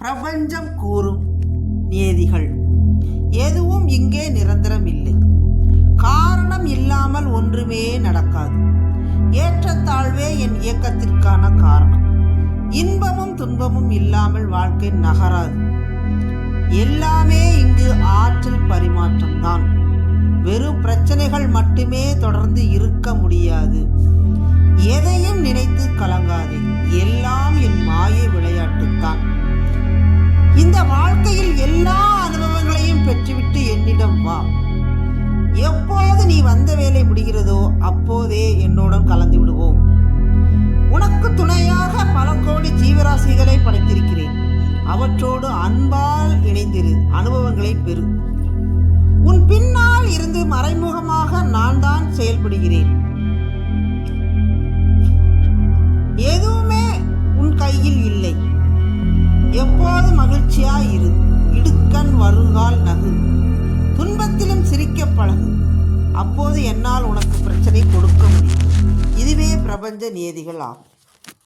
பிரபஞ்சம் கூறும் நியதிகள். எதுவும் இங்கே நிரந்தரம் இல்லை காரணம் இல்லாமல் ஒன்றுமே நடக்காது. ஏற்றத்தாழ்வே என் இயக்கத்திற்கான காரணம். இன்பமும் துன்பமும் இல்லாமல் வாழ்க்கை நகராது. எல்லாமே இங்கு ஆற்றல் பரிமாற்றம் தான் வெறும் பிரச்சனைகள் மட்டுமே தொடர்ந்து இருக்க முடியாது. எதையும் நினைத்து இந்த வாழ்க்கையில் எல்லா அனுபவங்களையும் பெற்றுவிட்டு என்னிடம் வா. எப்போது நீ வந்த வேலை முடிகிறதோ அப்போதே என்னுடன் கலந்து விடுவோம். உனக்கு துணையாக பல கோடி ஜீவராசிகளை படைத்திருக்கிறேன். அவற்றோடு அன்பால் இணைந்திரு அனுபவங்களை பெறு. உன் பின்னால் இருந்து மறைமுகமாக நான் தான் செயல்படுகிறேன். மகிழ்ச்சியாயிரு. இரு இடுக்கண் வருங்கால் நகு. துன்பத்திலும் சிரிக்க பழகு. அப்போது என்னால் உனக்கு பிரச்சனை கொடுக்க முடியும். இதுவே பிரபஞ்ச நியதிகள் ஆகும்.